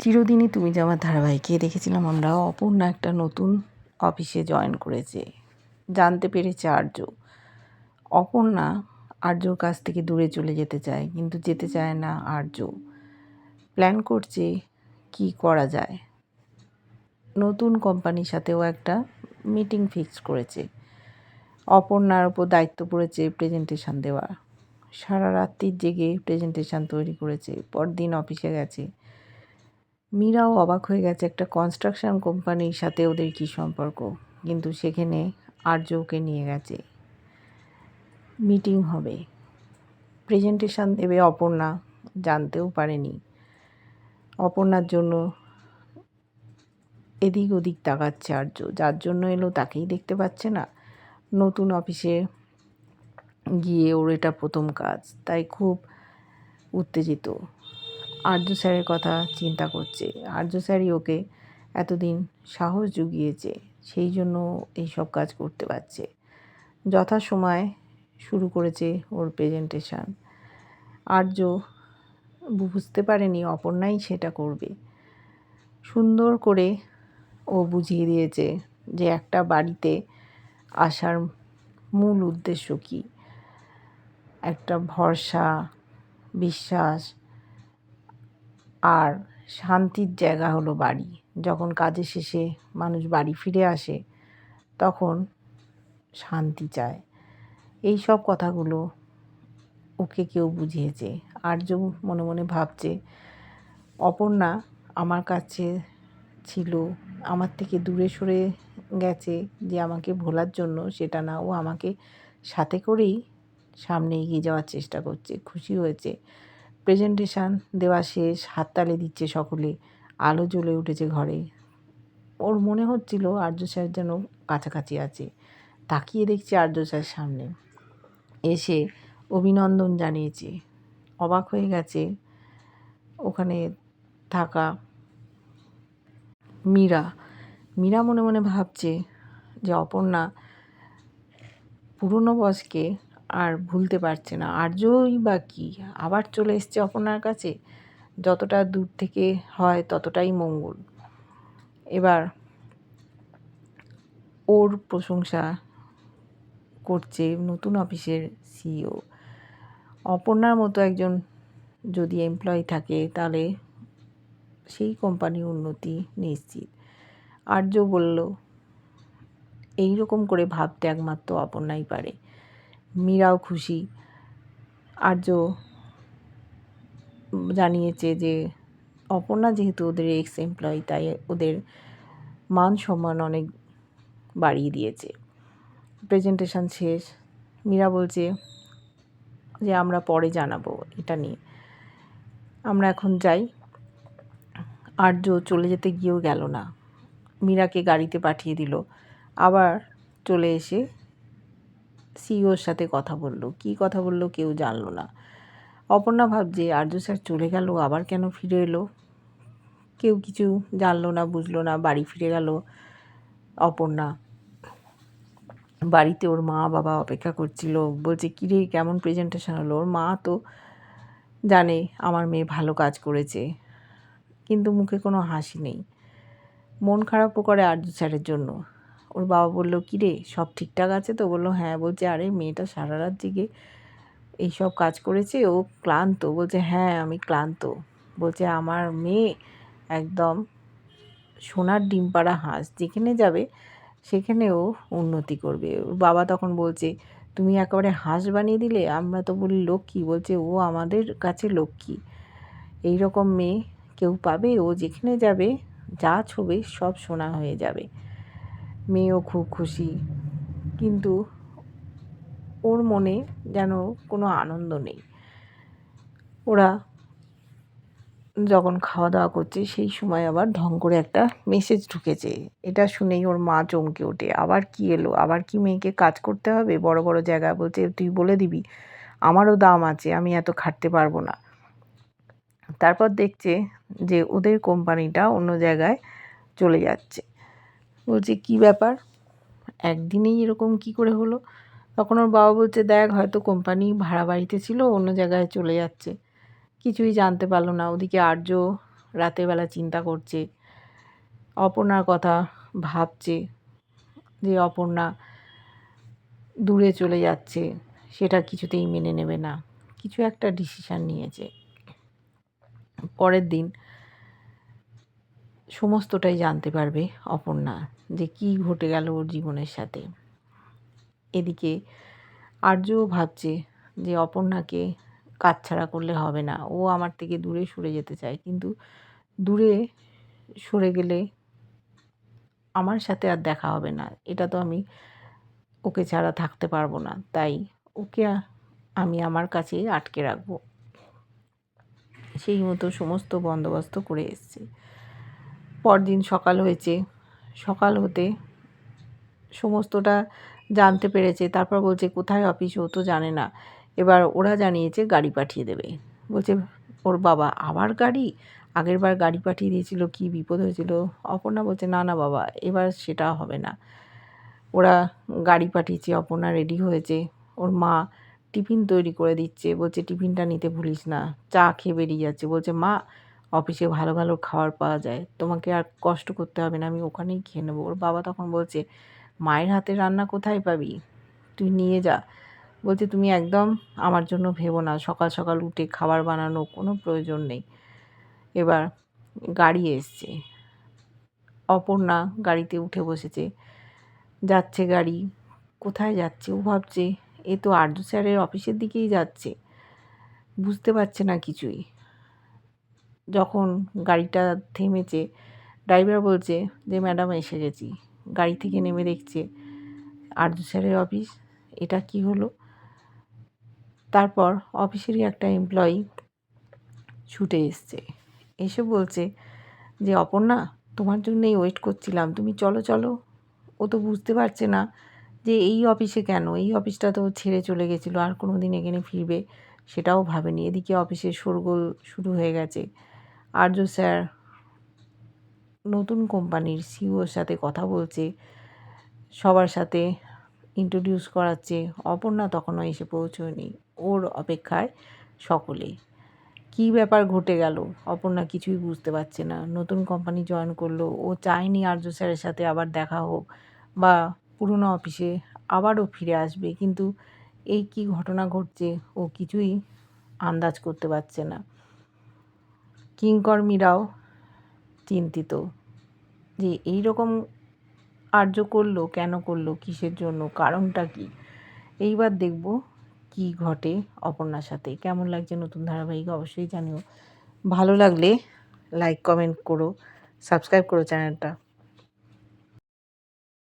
চিরদিনই তুমি যে আমার ধারাবাহিকে দেখেছিলাম আমরা অপর্ণা একটা নতুন অফিসে জয়েন করেছে। জানতে পেরেছে আর্য। অপর্ণা আর্যর কাছ থেকে দূরে চলে যেতে চায়, কিন্তু যেতে চায় না আর্য। প্ল্যান করছে কি করা যায়। নতুন কোম্পানির সাথেও একটা মিটিং ফিক্স করেছে। অপর্ণার ওপর দায়িত্ব পড়েছে প্রেজেন্টেশন দেওয়া সারা রাত্রির জেগে প্রেজেন্টেশন তৈরি করেছে, পরদিন অফিসে গেছে। মীরাও অবাক হয়ে গেছে একটা কনস্ট্রাকশন কোম্পানির সাথে ওদের কী সম্পর্ক। কিন্তু সেখানে আর্যকে নিয়ে গেছে। মিটিং হবে। প্রেজেন্টেশন দেবে অপর্ণা, জানতেও পারেনি। অপর্ণার জন্য এদিক ওদিক তাকাচ্ছে আর্য যার জন্য এলো তাকেই দেখতে পাচ্ছে না। নতুন অফিসে গিয়ে ওর এটা প্রথম কাজ, তাই খুব উত্তেজিত। আর্য স্যারের কথা চিন্তা করছে। আর্য স্যারই ওকে এতদিন সাহস জুগিয়েছে, সেই জন্য এই সব কাজ করতে পারছে। যথাসময় শুরু করেছে ওর প্রেজেন্টেশান আর্য বুঝতে পারেনি অপর্ণাই সেটা করবে। সুন্দর করে ও বুঝিয়ে দিয়েছে যে একটা বাড়িতে আসার মূল উদ্দেশ্য কী? একটা ভরসা, বিশ্বাস আর শান্তির জায়গা হলো বাড়ি। যখন কাজের শেষে মানুষ বাড়ি ফিরে আসে, তখন শান্তি চায়। এই সব কথাগুলো ওকে কেউ বুঝিয়েছে। আর্য মনে মনে ভাবছে, অপর্ণা আমার কাছে ছিল, আমার থেকে দূরে সরে গেছে যে আমাকে ভোলার জন্য, সেটা না। ও আমাকে সাথে করেই সামনে এগিয়ে যাওয়ার চেষ্টা করছে। খুশি হয়েছে। প্রেজেন্টেশান দেওয়া শেষ, হাততালি দিচ্ছে সকলে, আলো জ্বলে উঠেছে ঘরে। ওর মনে হচ্ছিল আর্য স্যার যেন কাছাকাছি আছে। তাকিয়ে দেখছে আর্য স্যার সামনে। এসে অভিনন্দন জানিয়েছে। অবাক হয়ে গেছে ওখানে থাকা মীরা। মীরা মনে মনে ভাবছে যে অপর্ণা পুরনো বসকে আর ভুলতে পারছে না। আর্যই বা কী? আবার চলে এসছে অপর্ণার কাছে? যতটা দূর থেকে হয় ততটাই মঙ্গল। এবার ওর প্রশংসা করছে নতুন অফিসের সিইও। অপর্ণার মতো একজন যদি এমপ্লয়ি থাকে, তাহলে সেই কোম্পানির উন্নতি নিশ্চিত। আর্য বলল এই রকম করে ভাবতে একমাত্র অপর্ণাই পারে। মীরাও খুশি। আর্য জানিয়েছে যে, অপর্ণা যেহেতু ওদের এক্স এমপ্লয়ি তাই ওদের মান সম্মান অনেক বাড়িয়ে দিয়েছে। প্রেজেন্টেশন শেষ। মীরা বলছে যে, আমরা পরে জানাব এটা নিয়ে। আমরা এখন যাই। আর্য চলে যেতে গিয়েও গেল না। মীরাকে গাড়িতে পাঠিয়ে দিল। আবার চলে এসে সিইওর সাথে কথা বলল। কি কথা বলল কেউ জানলো না। অপর্ণা ভাবছে, আর্য স্যার চলে গেল, আবার কেন ফিরে এলো? কেউ কিছু জানলো না, বুঝলো না, বাড়ি ফিরে গেল অপর্ণা। বাড়িতে ওর মা বাবা অপেক্ষা করছিল। বলছে, কিরে, কেমন প্রেজেন্টেশন হলো? ওর মা তো জানে, আমার মেয়ে ভালো কাজ করেছে। কিন্তু মুখে কোনো হাসি নেই। মন খারাপও করে আর্য স্যারের জন্য। ওর বাবা বলল, কিরে, সব ঠিকঠাক আছে তো? বলল হ্যাঁ। বলছে, আরে, মেয়েটা সারা রাত জেগে এইসব কাজ করেছে, ও ক্লান্ত। বলছে হ্যাঁ আমি ক্লান্ত। বলছে, আমার মেয়ে একদম সোনার ডিম পাড়া হাঁস, যেখানে যাবে সেখানে ও উন্নতি করবে। ওর বাবা তখন বলছে, তুমি একেবারে হাঁস বানিয়ে দিলে? আমরা তো বলি, লক্ষ্মী। বলছে, ও আমাদের কাছে লক্ষ্মী। এই রকম মেয়ে কেউ পাবে, ও যেখানে যাবে, যা ছবে সব সোনা হয়ে যাবে। মেয়েও খুব খুশি। কিন্তু ওর মনে যেন কোনো আনন্দ নেই। ওরা যখন খাওয়া দাওয়া করছে, সেই সময় আবার ঢং করে একটা মেসেজ ঢুকেছে। এটা শুনেই ওর মা চমকে ওঠে। আবার কি এলো? আবার কি মেয়েকে কাজ করতে হবে? বড় বড় জায়গায় বলছে, তুই বলে দিবি? আমারও দাম আছে, আমি এত খাটতে পারব না। তারপর দেখছে যে ওদের কোম্পানিটা অন্য জায়গায় চলে যাচ্ছে। বলছে কি ব্যাপার? একদিনেই এরকম কি করে হলো? তখন ওর বাবা বলছে, দেখ, হয়তো কোম্পানি ভাড়া বাড়িতে ছিল, অন্য জায়গায় চলে যাচ্ছে। কিছুই জানতে পারল না। ওদিকে আর্য রাতের বেলা চিন্তা করছে। অপর্ণার কথা ভাবছে যে অপর্ণা দূরে চলে যাচ্ছে। সেটা কিছুতেই মেনে নেবে না। কিছু একটা ডিসিশান নিয়েছে। পরের দিন সমস্তটাই জানতে পারবে অপর্ণা যে কি ঘটে গেল ওর জীবনের সাথে। এদিকে আর্যও ভাবছে যে অপর্ণাকে কাজ ছাড়া করলে হবে না। ও আমার থেকে দূরে সরে যেতে চায়, কিন্তু দূরে সরে গেলে আমার সাথে আর দেখা হবে না। এটা তো আমি ওকে ছাড়া থাকতে পারব না, তাই ওকে আমি আমার কাছেই আটকে রাখব। সেই মতো সমস্ত বন্দোবস্ত করে এসছে। পরদিন সকাল হয়েছে। সকাল হতে সমস্তটা জানতে পেরেছে। তারপর বলছে, কোথায় অফিস? ও তো জানে না। এবার ওরা জানিয়েছে, গাড়ি পাঠিয়ে দেবে। বলছে, ওর বাবা আবার গাড়ি? আগের বার গাড়ি পাঠিয়ে দিয়েছিল, কি বিপদ হয়েছিল? অপর্ণা বলছে, না না, বাবা, এবার সেটা হবে না। ওরা গাড়ি পাঠিয়েছে, অপর্ণা রেডি হয়েছে। ওর মা টিফিন তৈরি করে দিচ্ছে। বলছে, টিফিনটা নিতে ভুলিস না, চা খেয়ে বেরিয়ে যাচ্ছে। বলছে, মা অফিসে ভালো ভালো খাবার পাওয়া যায়। তোমাকে আর কষ্ট করতে হবে না, আমি ওখানেই খেয়ে নেব। ওর বাবা তখন বলছে, মায়ের হাতে রান্না কোথায় পাবি? তুই নিয়ে যা। বলছে, তুমি একদম আমার জন্য ভেবো না। সকাল সকাল উঠে খাবার বানানো কোনো প্রয়োজন নেই। এবার গাড়ি এসছে। অপর্ণা গাড়িতে উঠে বসেছে। যাচ্ছে গাড়ি। কোথায় যাচ্ছে? ও ভাবছে, এ তো আর্য স্যারের অফিসের দিকেই যাচ্ছে। বুঝতে পারছে না কিছুই। যখন গাড়িটা থেমেছে ড্রাইভার বলছে যে, ম্যাডাম, এসে গেছি। গাড়ি থেকে নেমে দেখছে আর্য স্যারের অফিস এটা কি হলো? তারপর অফিসেরই একটা এমপ্লয়ি ছুটে এসছে। এসে বলছে যে, অপর্ণা, তোমার জন্যই ওয়েট করছিলাম। তুমি চলো চলো। ও তো বুঝতে পারছে না যে, এই অফিসে কেন? এই অফিসটা তো ছেড়ে চলে গেছিল, আর কোনো দিন এখানে ফিরবে? সেটাও ভাবেনি। এদিকে অফিসে শোরগোল শুরু হয়ে গেছে। আর্য স্যার, নতুন কোম্পানির সিওর সাথে কথা বলছে, সবার সাথে ইন্ট্রোডিউস করাচ্ছে, অপর্ণা তখনও এসে পৌঁছয়নি, ওর অপেক্ষায় সকলে কি ব্যাপার ঘটে গেল? অপর্ণা কিছুই বুঝতে পারছে না। নতুন কোম্পানি জয়েন করল, ও চায়নি আর্য স্যারের সাথে আবার দেখা হোক, বা পুরনো অফিসে আবারও ফিরে আসবে, কিন্তু এই কি ঘটনা ঘটছে, ও কিছুই আন্দাজ করতে পারছে না। কিংকর্মীরাও চিন্তিত যে এই রকম আর্য করল, কেন করল, কিসের জন্য, কারণটা কি? এইবার দেখব কি ঘটে অপর্ণার সাথে। কেমন লাগছে নতুন ধারাবাহিক অবশ্যই জানিও। ভালো লাগলে লাইক কমেন্ট করো সাবস্ক্রাইব করো চ্যানেলটা